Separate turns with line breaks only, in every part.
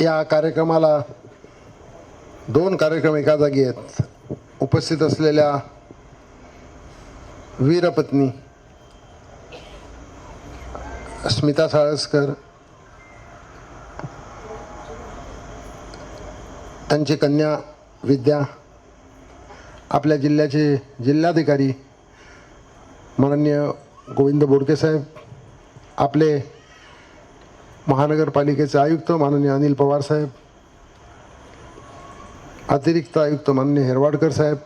या कार्यक्रमाला दोन कार्यक्रम एका जागी आहेत. उपस्थित असलेल्या वीरपत्नी स्मिता साळसकर त्यांची कन्या विद्या आपल्या जिल्ह्याचे जिल्हाधिकारी माननीय गोविंद बोडके साहेब आपले महानगरपालिकेचे आयुक्त माननीय अनिल पवार साहेब अतिरिक्त आयुक्त माननीय हेरवाडकर साहेब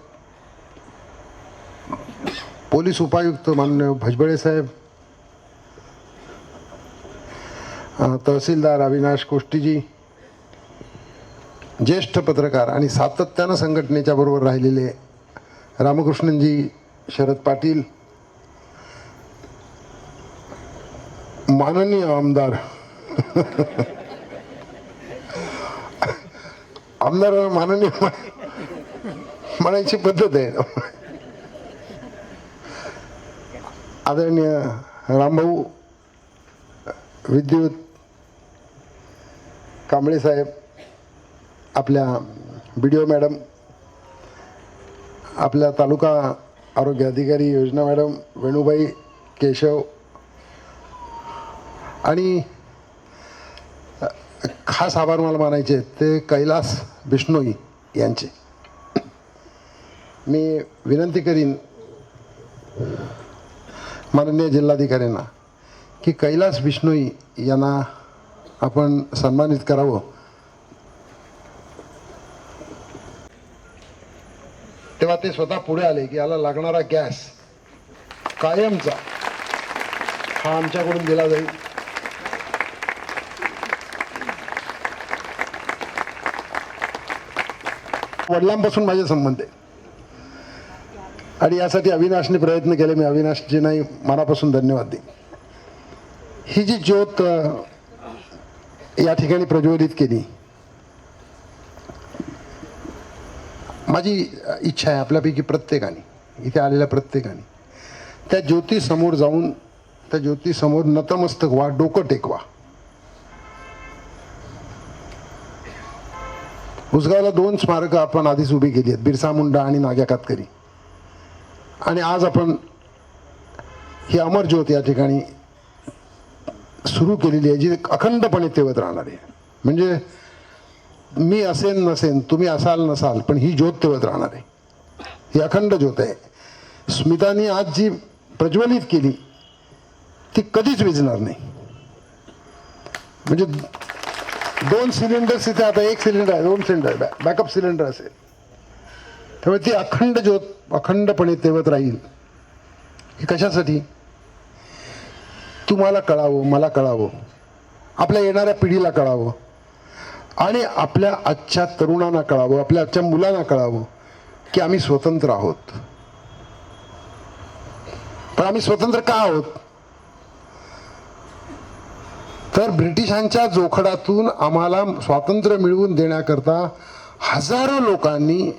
पोलीस उपायुक्त माननीय भजबळे साहेब तहसीलदार अविनाश कोष्टीजी ज्येष्ठ पत्रकार आणि सातत्यानं संघटनेच्या बरोबर राहिलेले रामकृष्णनजी शरद पाटील माननीय आमदार आमदार माननीय म्हणायची पद्धत आहे. आदरणीय रामभाऊ विद्युत कांबळे साहेब आपल्या बी डी ओ मॅडम आपल्या तालुका आरोग्य अधिकारी योजना मॅडम वेणुबाई केशव आणि खास आभार मला मानायचे ते कैलास बिष्णोई यांचे. मी विनंती करीन माननीय जिल्हाधिकाऱ्यांना की कैलास बिष्णोई यांना आपण सन्मानित करावं. तेव्हा ते स्वतः पुढे आले की याला लागणारा गॅस कायमचा हा आमच्याकडून दिला जाईल. वडिलांपासून माझे संबंध आहे. आणि यासाठी अविनाशने प्रयत्न केले मी अविनाशजी नाही मनापासून धन्यवाद दे ही जी ज्योत या ठिकाणी प्रज्वलित केली माझी इच्छा आहे आपल्यापैकी प्रत्येकाने इथे आलेल्या प्रत्येकाने त्या ज्योतीसमोर जाऊन त्या ज्योतीसमोर नतमस्तक व्हा डोकं टेकवा. उसगावला दोन स्मारकं आपण आधीच उभी केली आहेत बिरसा मुंडा आणि नाग्या कातकरी. आणि आज आपण ही अमर ज्योत या ठिकाणी सुरू केलेली आहे जी अखंडपणे तेवत राहणार आहे. म्हणजे मी असेन नसेन तुम्ही असाल नसाल पण ही ज्योत तेवत राहणार आहे. ही अखंड ज्योत आहे. स्मितानी आज जी प्रज्वलित केली ती कधीच विजणार नाही. म्हणजे दोन सिलेंडर्स इथे आता एक सिलेंडर आहे दोन सिलेंडर बॅकअप सिलेंडर असेल. त्यामुळे ती अखंड ज्योत अखंडपणे तेवत राहील. हे कशासाठी? तुम्हाला कळावं मला कळावं. आपल्या येणाऱ्या पिढीला कळावं. आणि आपल्या आजच्या तरुणांना कळावं आपल्या आजच्या मुलांना कळावं की आम्ही स्वतंत्र आहोत. पण आम्ही स्वतंत्र का आहोत? तर ब्रिटिशांच्या जोखडातून आम्हाला स्वातंत्र्य मिळवून देण्याकरता हजारो लोकांनी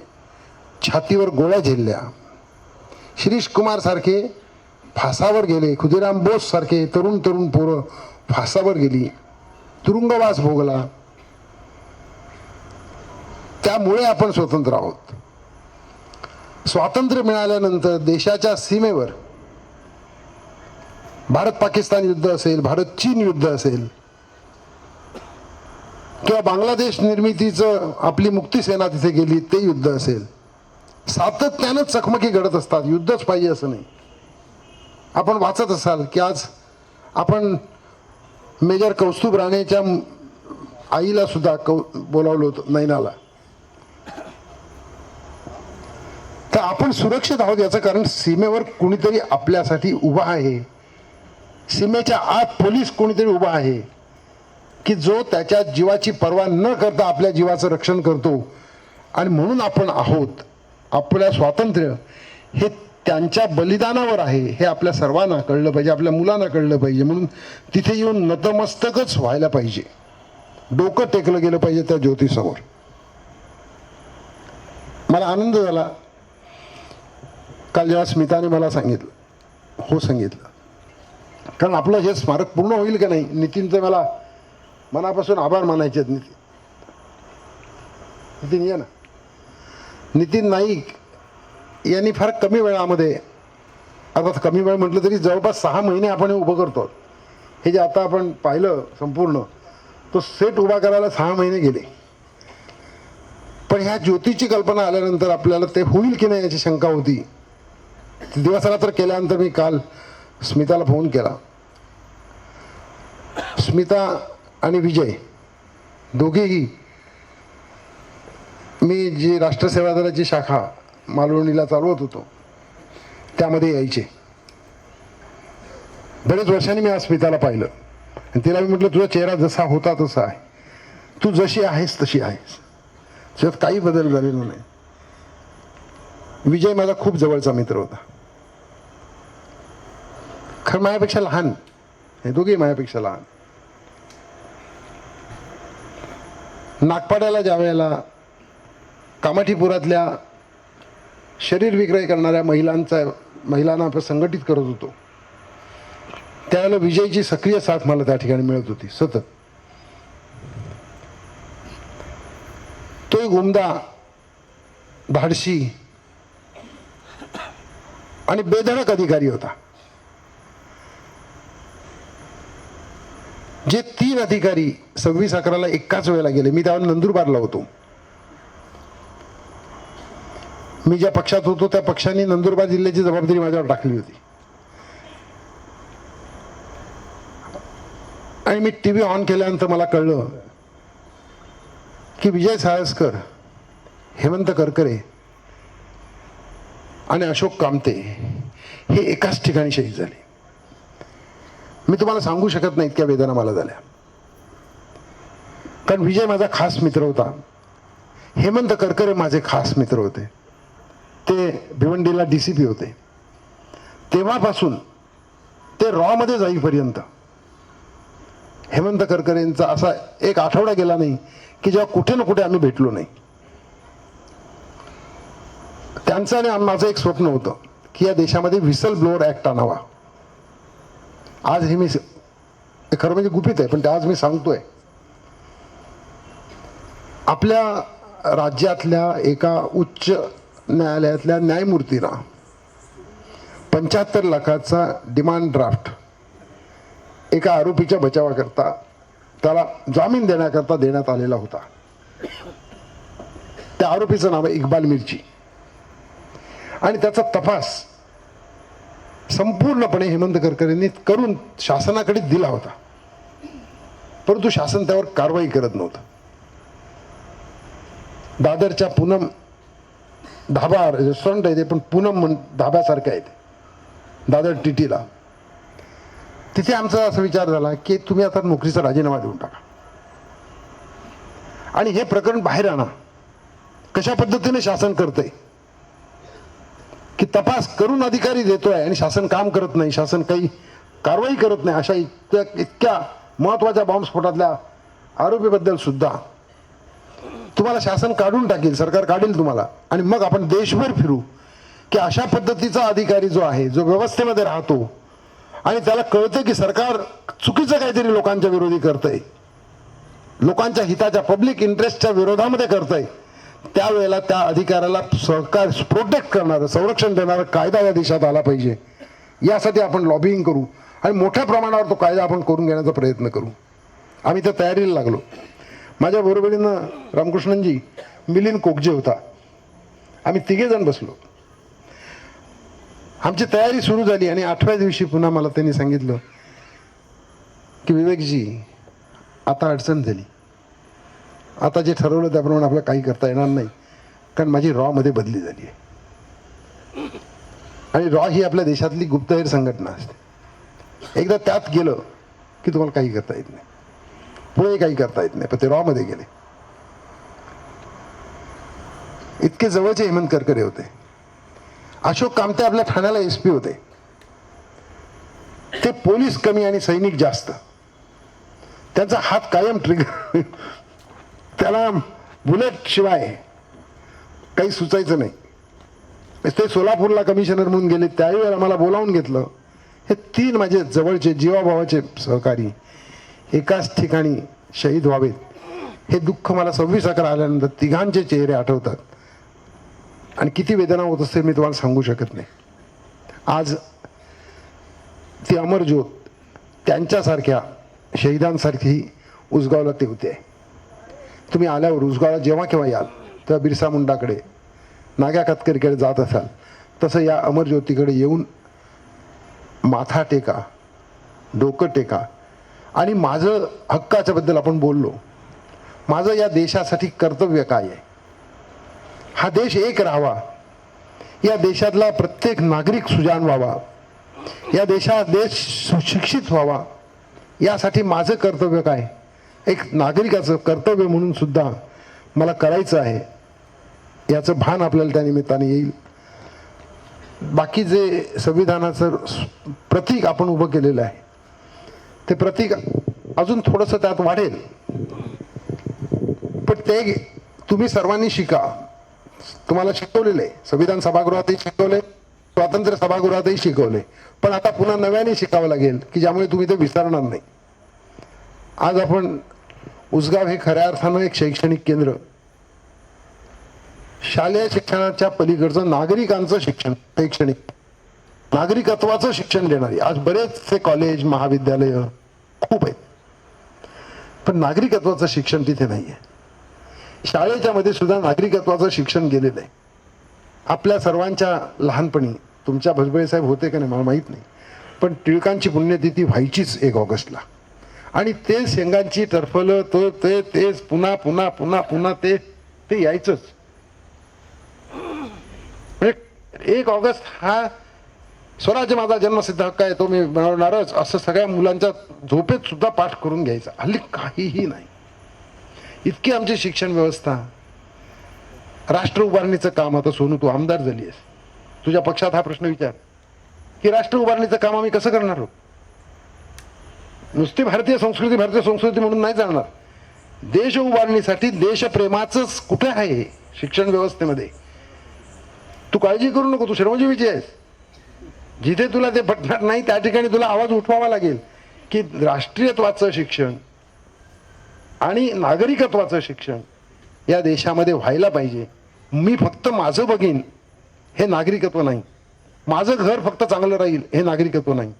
छातीवर गोळ्या झेलल्या. शिरीष कुमार सारखे फासावर गेले खुदिराम बोस सारखे तरुण तरुण पोरं फासावर गेली तुरुंगवास भोगला. त्यामुळे आपण स्वतंत्र आहोत. स्वातंत्र्य मिळाल्यानंतर देशाच्या सीमेवर भारत पाकिस्तान युद्ध असेल भारत चीन युद्ध असेल किंवा बांगलादेश निर्मितीचं आपली मुक्तीसेना तिथे गेली ते युद्ध असेल. सातत्यानं चकमकी घडत असतात युद्धच पाहिजे असं नाही. आपण वाचत असाल की आज आपण मेजर कौस्तुभ राणेच्या आईला सुद्धा कौ बोलावलं होतं नैनाला. तर आपण सुरक्षित आहोत याचं कारण सीमेवर कुणीतरी आपल्यासाठी उभा आहे. सीमेच्या आत पोलीस कोणीतरी उभा आहे की जो त्याच्या जीवाची पर्वा न करता आपल्या जीवाचं रक्षण करतो. आणि म्हणून आपण आहोत आपल्या स्वातंत्र्य हे त्यांच्या बलिदानावर आहे हे आपल्या सर्वांना कळलं पाहिजे आपल्या मुलांना कळलं पाहिजे. म्हणून तिथे येऊन नतमस्तकच व्हायला पाहिजे. डोकं टेकलं गेलं पाहिजे त्या ज्योतीसमोर मला आनंद झाला. काल जेव्हा स्मिताने मला सांगितलं हो सांगितलं. कारण आपलं हे स्मारक पूर्ण होईल का नाही नितीनचं मला मनापासून आभार मानायचे आहेत नितीन. नितीन या ना. नितीन नाईक यांनी फार कमी वेळामध्ये आता कमी वेळ म्हटलं तरी जवळपास सहा महिने आपण हे उभं करतो. हे जे आता आपण पाहिलं संपूर्ण तो सेट उभा करायला सहा महिने गेले. पण ह्या ज्योतीची कल्पना आल्यानंतर आपल्याला ते होईल की नाही याची शंका होती. दिवसाला तर केल्यानंतर मी काल स्मिताला फोन केला. स्मिता आणि विजय दोघेही मी जी राष्ट्रसेवा दलाची शाखा मालवणीला चालवत होतो त्यामध्ये यायचे. बरेच वर्षांनी मी अस्मिताला स्मिताला पाहिलं. आणि तिला मी म्हटलं तुझा चेहरा जसा होता तसा आहे. तू जशी आहेस तशी आहेस. त्याच्यात काही बदल झालेला नाही. विजय माझा खूप जवळचा मित्र होता. खरं माझ्यापेक्षा लहान. हे दोघे माझ्यापेक्षा लहान. नागपाड्याला ज्या वेळेला कामाठीपुरातल्या शरीर विक्रय करणाऱ्या महिलांचा महिलांना आपण संघटित करत होतो. त्यावेळेला विजयची सक्रिय साथ मला त्या ठिकाणी मिळत होती सतत. तो एक उमदा धाडशी आणि बेधडक अधिकारी होता. जे तीन अधिकारी सव्वीस अकराला एकाच वेळेला गेले मी त्यावर नंदुरबारला होतो. मी ज्या पक्षात होतो त्या पक्षाने नंदुरबार जिल्ह्याची जबाबदारी माझ्यावर टाकली होती. आणि मी टी व्ही ऑन केल्यानंतर मला कळलं की विजय साळसकर हेमंत करकरे आणि अशोक कामते हे एकाच ठिकाणी शहीद झाले. मी तुम्हाला सांगू शकत नाही इतक्या वेदना मला झाल्या. कारण विजय माझा खास मित्र होता. हेमंत करकरे माझे खास मित्र होते. ते भिवंडीला डी सी पी होते. तेव्हापासून ते रॉमध्ये जाईपर्यंत हेमंत करकरेंचा असा एक आठवडा गेला नाही की जेव्हा कुठे ना कुठे आम्ही भेटलो नाही. त्यांचं आणि माझं एक स्वप्न होतं की या देशामध्ये व्हिसल ब्लोअर ॲक्ट आणावा. आज हे मी हे खरं म्हणजे गुपित आहे पण ते आज मी सांगतोय. आपल्या राज्यातल्या एका उच्च न्यायालयातल्या न्यायमूर्तीला पंच्याहत्तर लाखाचा डिमांड ड्राफ्ट एका आरोपीच्या बचावाकरता त्याला जामीन देण्याकरता देण्यात आलेला होता. त्या आरोपीचं नाव आहे इक्बाल मिर्ची. आणि त्याचा तपास संपूर्णपणे हेमंत करकरेंनी करून शासनाकडे दिला होता. परंतु शासन त्यावर कारवाई करत नव्हतं. दादरच्या पूनम ढाबा रेस्टॉरंट आहे ते पण पूनम म्हण ढाब्यासारखं आहे ते. दादर टीटीला. तिथे आमचा असा विचार झाला की तुम्ही आता नोकरीचा राजीनामा देऊन टाका. आणि हे प्रकरण बाहेर आणा. कशा पद्धतीने शासन करतंय? की तपास करून अधिकारी देतोय आणि शासन काम करत नाही शासन काही कारवाई करत नाही अशा इतक्या इतक्या महत्त्वाच्या बॉम्बस्फोटातल्या आरोपीबद्दल सुद्धा तुम्हाला शासन काढून टाकेल सरकार काढेल तुम्हाला. आणि मग आपण देशभर फिरू की अशा पद्धतीचा अधिकारी जो आहे जो व्यवस्थेमध्ये राहतो आणि त्याला कळतं की सरकार चुकीचं काहीतरी लोकांच्या विरोधी करतंय. लोकांच्या हिताच्या पब्लिक इंटरेस्टच्या विरोधामध्ये करतंय. त्यावेळेला त्या अधिकाऱ्याला सहकार प्रोटेक्ट करणारं संरक्षण देणारा कायदा या देशात आला पाहिजे. यासाठी आपण लॉबिंग करू आणि मोठ्या प्रमाणावर तो कायदा आपण करून घेण्याचा प्रयत्न करू. आम्ही त्या तयारीला लागलो. माझ्या बरोबरीनं रामकृष्णनजी मिलिंद कोकजे होता. आम्ही तिघेजण बसलो. आमची तयारी सुरू झाली आणि आठव्या दिवशी पुन्हा मला त्यांनी सांगितलं की विवेकजी आता अडचण झाली. आता जे ठरवलं त्याप्रमाणे आपल्याला काही करता येणार नाही. कारण माझी रॉमध्ये बदली झाली आहे. आणि रॉ ही आपल्या देशातली गुप्तहेर संघटना असते. एकदा त्यात गेलं की तुम्हाला काही करता येत नाही. पुढे काही करता येत नाही. पण ते रॉमध्ये गेले. इतके जवळचे हेमंत करकरे होते. अशोक कामते आपल्या ठाण्याला एस पी होते. ते पोलीस कमी आणि सैनिक जास्त. त्यांचा हात कायम ट्रिगर त्याला बुलेट शिवाय काही सुचायचं नाही. ते सोलापूरला कमिशनर म्हणून गेले त्यावेळेला आम्हाला बोलावून घेतलं हे तीन माझे जवळचे जीवाभावाचे सहकारी एकाच ठिकाणी शहीद व्हावेत. हे दुःख मला सव्वीस अकरा आल्यानंतर तिघांचे चेहरे आठवतात. आणि किती वेदना होत असते मी तुम्हाला सांगू शकत नाही. आज ती अमरज्योत त्यांच्यासारख्या शहीदांसारखी उसगावला ते होते. तुम्ही आल्यावर उसगावला जेव्हा केव्हा याल तर बिरसा मुंडाकडे नाग्या कातकरीकडे जात असाल तसं या अमरज्योतीकडे येऊन माथा टेका डोकं टेका. आणि माझं हक्काच्याबद्दल आपण बोललो. माझं या देशासाठी कर्तव्य काय आहे? हा देश एक राहावा. या देशातला प्रत्येक नागरिक सुजान व्हावा. या देशात देश सुशिक्षित व्हावा. यासाठी माझं कर्तव्य काय? एक नागरिकाचं कर्तव्य म्हणून सुद्धा मला करायचं आहे. याचं भान आपल्याला त्या निमित्ताने येईल. बाकी जे संविधानाचं प्रतीक आपण उभं केलेलं आहे ते प्रतीक अजून थोडंसं त्यात वाढेल. पण ते तुम्ही सर्वांनी शिका. तुम्हाला शिकवलेलं आहे संविधान सभागृहातही शिकवले स्वातंत्र्य सभागृहातही शिकवले. पण आता पुन्हा नव्याने शिकावं लागेल की ज्यामुळे तुम्ही ते विसरणार नाही. आज आपण उसगाव हे खऱ्या अर्थानं एक शैक्षणिक केंद्र. शालेय शिक्षणाच्या पलीकडचं नागरिकांचं शिक्षण शैक्षणिक. नागरिकत्वाचं शिक्षण देणारी. आज बरेचसे कॉलेज महाविद्यालय खूप आहेत. पण नागरिकत्वाचं शिक्षण तिथे नाही आहे शाळेच्या मध्ये सुद्धा नागरिकत्वाचं शिक्षण गेलेलं आहे. आपल्या सर्वांच्या लहानपणी तुमच्या भजबळे साहेब होते का नाही मला माहीत नाही. पण टिळकांची पुण्यतिथी व्हायचीच एक ऑगस्टला. आणि ते शेंगांची टरफलं तो ते तेच पुन्हा पुन्हा पुन्हा पुन्हा ते ते यायचंच. एक ऑगस्ट हा स्वराज्य माझा जन्मसिद्ध हक्क आहे तो मी मिळवणारच. असं सगळ्या मुलांच्या झोपेत सुद्धा पाठ करून घ्यायचा. हल्ली काहीही नाही. इतकी आमची शिक्षण व्यवस्था. राष्ट्र उभारणीचं काम आता सोनू तू आमदार झाली आहेस. तुझ्या पक्षात हा प्रश्न विचार. की राष्ट्र उभारणीचं काम आम्ही कसं करणार आहोत? नुसती भारतीय संस्कृती भारतीय संस्कृती म्हणून नाही जाणार देश उभारणीसाठी देशप्रेमाचंच कुठे आहे शिक्षण व्यवस्थेमध्ये. तू काळजी करू नको तू श्रमजीवीची आहेस. जिथे तुला ते पटणार नाही त्या ठिकाणी तुला आवाज उठवावा लागेल की राष्ट्रीयत्वाचं शिक्षण आणि नागरिकत्वाचं शिक्षण या देशामध्ये व्हायला पाहिजे. मी फक्त माझं बघीन हे नागरिकत्व नाही. माझं घर फक्त चांगलं राहील हे नागरिकत्व नाही.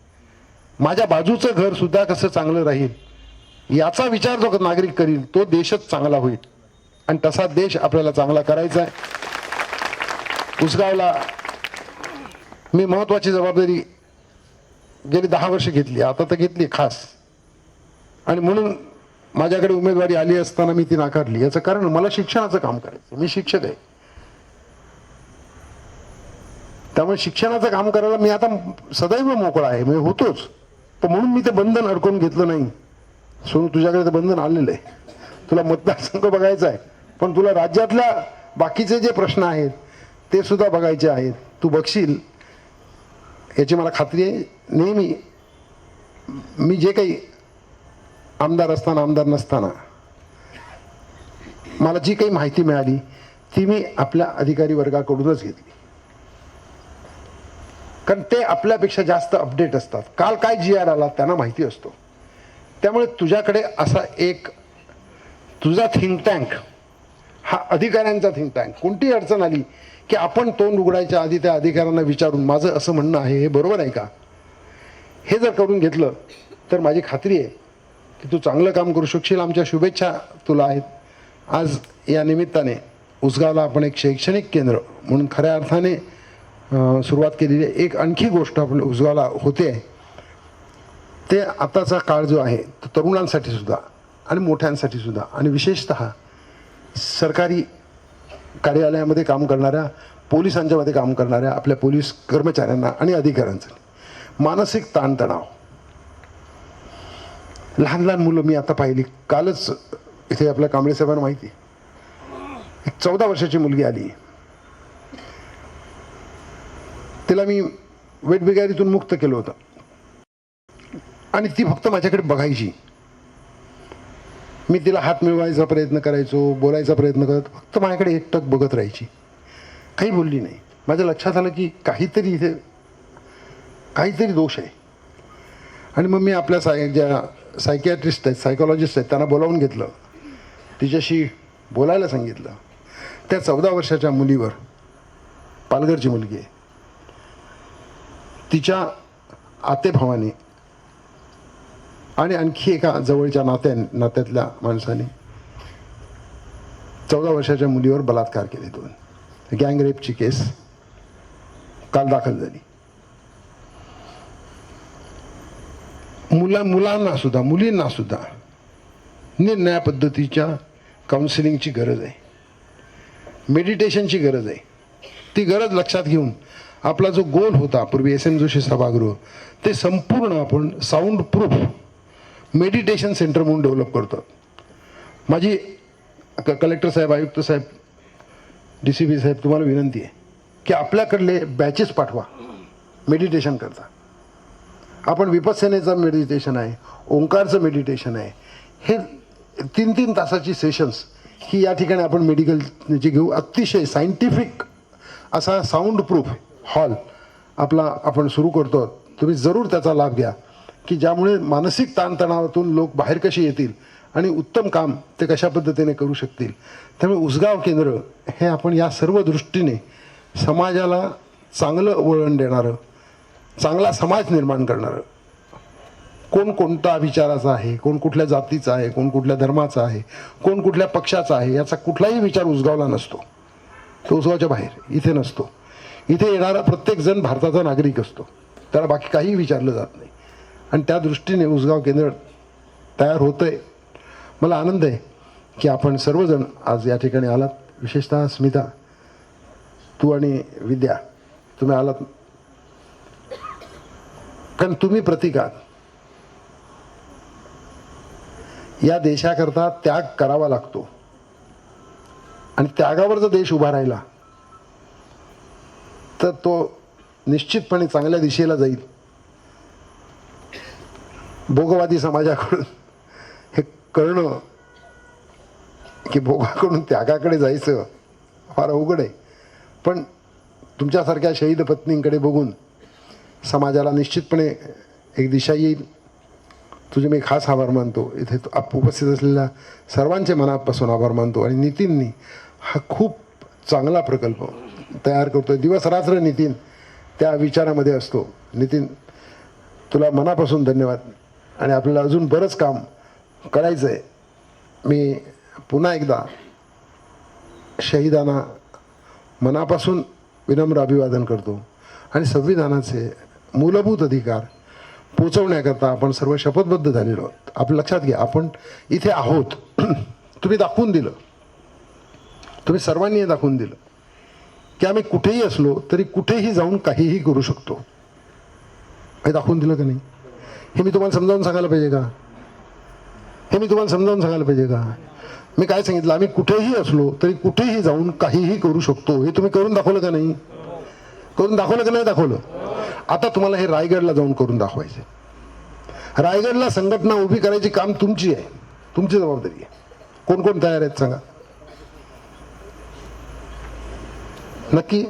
माझ्या बाजूचं घर सुद्धा कसं चांगलं राहील याचा विचार जो नागरिक करील तो देशच चांगला होईल. आणि तसा देश आपल्याला चांगला करायचा आहे. उसगावला मी महत्वाची जबाबदारी गेली दहा वर्ष घेतली आता तर घेतली खास. आणि म्हणून माझ्याकडे उमेदवारी आली असताना मी ती नाकारली. याचं कारण मला शिक्षणाचं काम करायचं. मी शिक्षक आहे. त्यामुळे शिक्षणाचं काम करायला मी आता सदैव मोकळा आहे. मी होतोच. तर म्हणून मी ते बंधन अडकून घेतलं नाही. सोनू तुझ्याकडे ते बंधन आलेलं आहे. तुला मतदारसंघ बघायचा आहे पण तुला राज्यातल्या बाकीचे जे प्रश्न आहेत ते सुद्धा बघायचे आहेत. तू बघशील. याची मला खात्री आहे. नेहमी मी जे काही आमदार असताना आमदार नसताना मला जी काही माहिती मिळाली ती मी आपल्या अधिकारी वर्गाकडूनच घेतली. कारण ते आपल्यापेक्षा जास्त अपडेट असतात. काल काय जी आर आला त्यांना माहिती असतो. त्यामुळे तुझ्याकडे असा एक तुझा थिंक टँक हा अधिकाऱ्यांचा थिंक टँक कोणती अडचण आली की आपण तोंड उघडायच्या आधी त्या अधिकाऱ्यांना विचारून माझं असं म्हणणं आहे हे बरोबर आहे का? हे जर करून घेतलं तर माझी खात्री आहे की तू चांगलं काम करू शकशील. आमच्या शुभेच्छा तुला आहेत. आज या निमित्ताने उसगावला आपण एक शैक्षणिक केंद्र म्हणून खऱ्या अर्थाने सुरुवात केलेली एक आणखी गोष्ट आपण उजवाला होते ते आताचा काळ जो आहे तो तरुणांसाठी सुद्धा आणि मोठ्यांसाठी सुद्धा आणि विशेषत सरकारी कार्यालयामध्ये काम करणाऱ्या पोलिसांच्यामध्ये काम करणाऱ्या आपल्या पोलीस कर्मचाऱ्यांना आणि अधिकाऱ्यांसाठी मानसिक ताणतणाव. लहान लहान मुलं मी आता पाहिली कालच इथे आपल्या कांबळे साहेबांना माहिती एक चौदा वर्षाची मुलगी आली. तिला मी वेटबिगारीतून मुक्त केलं होतं. आणि ती फक्त माझ्याकडे बघायची. मी तिला हात मिळवायचा प्रयत्न करायचो बोलायचा प्रयत्न करत फक्त माझ्याकडे एकटक बघत राहायची. काही बोलली नाही. माझ्या लक्षात आलं की काहीतरी इथे काहीतरी दोष आहे. आणि मग मी आपल्या साय ज्या सायकियाट्रिस्ट आहेत सायकोलॉजिस्ट आहेत त्यांना बोलावून घेतलं. तिच्याशी बोलायला सांगितलं. त्या चौदा वर्षाच्या मुलीवर पालघरची मुलगी आहे. तिच्या आतेभावाने आणि आणखी एका जवळच्या नात्या नात्यातल्या माणसाने चौदा वर्षाच्या मुलीवर बलात्कार केले दोन. गँग रेपची केस काल दाखल झाली. मुला मुलांना सुद्धा मुलींना सुद्धा निर्णया पद्धतीच्या काउन्सिलिंगची गरज आहे. मेडिटेशनची गरज आहे. ती गरज लक्षात घेऊन आपला जो गोल होता पूर्वी एस एम जोशी सभागृह ते संपूर्ण आपण साऊंड प्रूफ मेडिटेशन सेंटर म्हणून डेव्हलप करतो. माझी क कलेक्टर साहेब आयुक्त साहेब डी सी पी साहेब तुम्हाला विनंती आहे की आपल्याकडले बॅचेस पाठवा. मेडिटेशन करता. आपण विपत्सेनेचा मेडिटेशन आहे ओंकारचं मेडिटेशन आहे. हे तीन तीन तासाची सेशन्स ही या ठिकाणी आपण मेडिकलची घेऊ. अतिशय सायंटिफिक असा साऊंड प्रूफ हॉल आपला आपण सुरू करतो तुम्ही जरूर त्याचा लाभ घ्या. की ज्यामुळे मानसिक ताणतणावातून लोक बाहेर कसे येतील आणि उत्तम काम ते कशा पद्धतीने करू शकतील. त्यामुळे उसगाव केंद्र हे आपण या सर्व दृष्टीने समाजाला चांगलं वळण देणारं चांगला समाज निर्माण करणारं. कोण कोणता विचाराचा आहे कोण कुठल्या जातीचा आहे कोण कुठल्या धर्माचा आहे कोण कुठल्या पक्षाचा आहे याचा कुठलाही विचार उसगावला नसतो. तो उसगावच्या बाहेर इथे नसतो. इथे येणारा प्रत्येक जण भारताचा नागरिक असतो. त्याला बाकी काही विचारलं जात नाही. आणि त्या दृष्टीने उसगाव केंद्र तयार होतं आहे मला आनंद आहे की आपण सर्वजण आज या ठिकाणी आलात. विशेषतः स्मिता तू आणि विद्या तुम्ही आलात. कारण तुम्ही प्रतीक आहात. या देशाकरता त्याग करावा लागतो. आणि त्यागावर जर देश उभा राहिला तर तो निश्चितपणे चांगल्या दिशेला जाईल. भोगवादी समाजाकडून. हे कळणं की भोगाकडून त्यागाकडे जायचं फार अवघड आहे. पण तुमच्यासारख्या शहीद पत्नींकडे बघून समाजाला निश्चितपणे एक दिशा येईल. तुझे मी खास आभार मानतो. इथे आप उपस्थित असलेल्या सर्वांचे मनापासून आभार मानतो. आणि नितीननी हा खूप चांगला प्रकल्प तयार करतो दिवस रात्र नितीन त्या विचारामध्ये असतो. नितीन तुला मनापासून धन्यवाद. आणि आपल्याला अजून बरंच काम करायचं आहे मी पुन्हा एकदा शहीदांना मनापासून विनम्र अभिवादन करतो. आणि संविधानाचे मूलभूत अधिकार पोचवण्याकरता आपण सर्व शपथबद्ध झालेलो आहोत. आपलं लक्षात घ्या आपण इथे आहोत. तुम्ही दाखवून दिलं. तुम्ही सर्वांनी हे दाखवून दिलं. की आम्ही कुठेही असलो तरी कुठेही जाऊन काहीही करू शकतो. हे दाखवून दिलं का नाही? हे मी तुम्हाला समजावून सांगायला पाहिजे का? हे मी तुम्हाला समजावून सांगायला पाहिजे का? मी काय सांगितलं? आम्ही कुठेही असलो तरी कुठेही जाऊन काहीही करू शकतो. हे तुम्ही करून दाखवलं का नाही? करून दाखवलं का नाही दाखवलं? आता तुम्हाला हे रायगडला जाऊन करून दाखवायचे रायगडला संघटना उभी करायची काम तुमची आहे. तुमची जबाबदारी आहे. कोण कोण तयार आहेत सांगा? नक्की.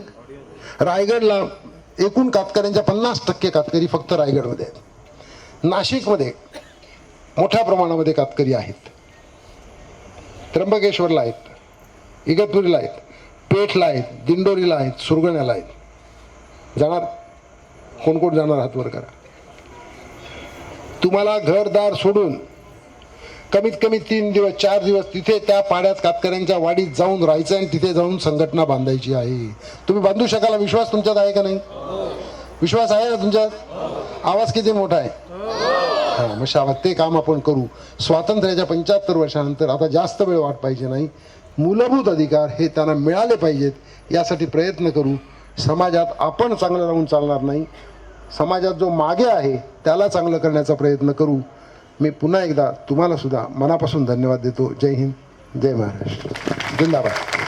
रायगडला एकूण कातकऱ्यांच्या पन्नास टक्के कातकरी फक्त रायगडमध्ये आहेत. नाशिकमध्ये मोठ्या प्रमाणामध्ये कातकरी आहेत. त्र्यंबकेश्वरला आहेत. इगतपुरीला आहेत. पेठला आहेत. दिंडोरीला आहेत. सुरगण्याला आहेत. जाणार? कोण कोण जाणार? हातवर करा. तुम्हाला घरदार सोडून कमीत कमी तीन दिवस चार दिवस तिथे त्या पाड्यात कातकऱ्यांच्या वाडीत जाऊन राहायचं आणि तिथे जाऊन संघटना बांधायची आहे. तुम्ही बांधू शकाल? विश्वास तुमच्यात आहे का नाही? विश्वास आहे ना तुमच्यात? आवाज किती मोठा आहे? हा मग शाबास. ते काम आपण करू. स्वातंत्र्याच्या पंच्याहत्तर वर्षानंतर आता जास्त वेळ वाट पाहिजे नाही. मूलभूत अधिकार हे त्यांना मिळाले पाहिजेत. यासाठी प्रयत्न करू. समाजात आपण चांगलं राहून चालणार नाही. समाजात जो मागे आहे त्याला चांगलं करण्याचा प्रयत्न करू. मी पुन्हा एकदा तुम्हाला सुद्धा मनापासून धन्यवाद देतो. जय हिंद. जय महाराष्ट्र. जिंदाबाद.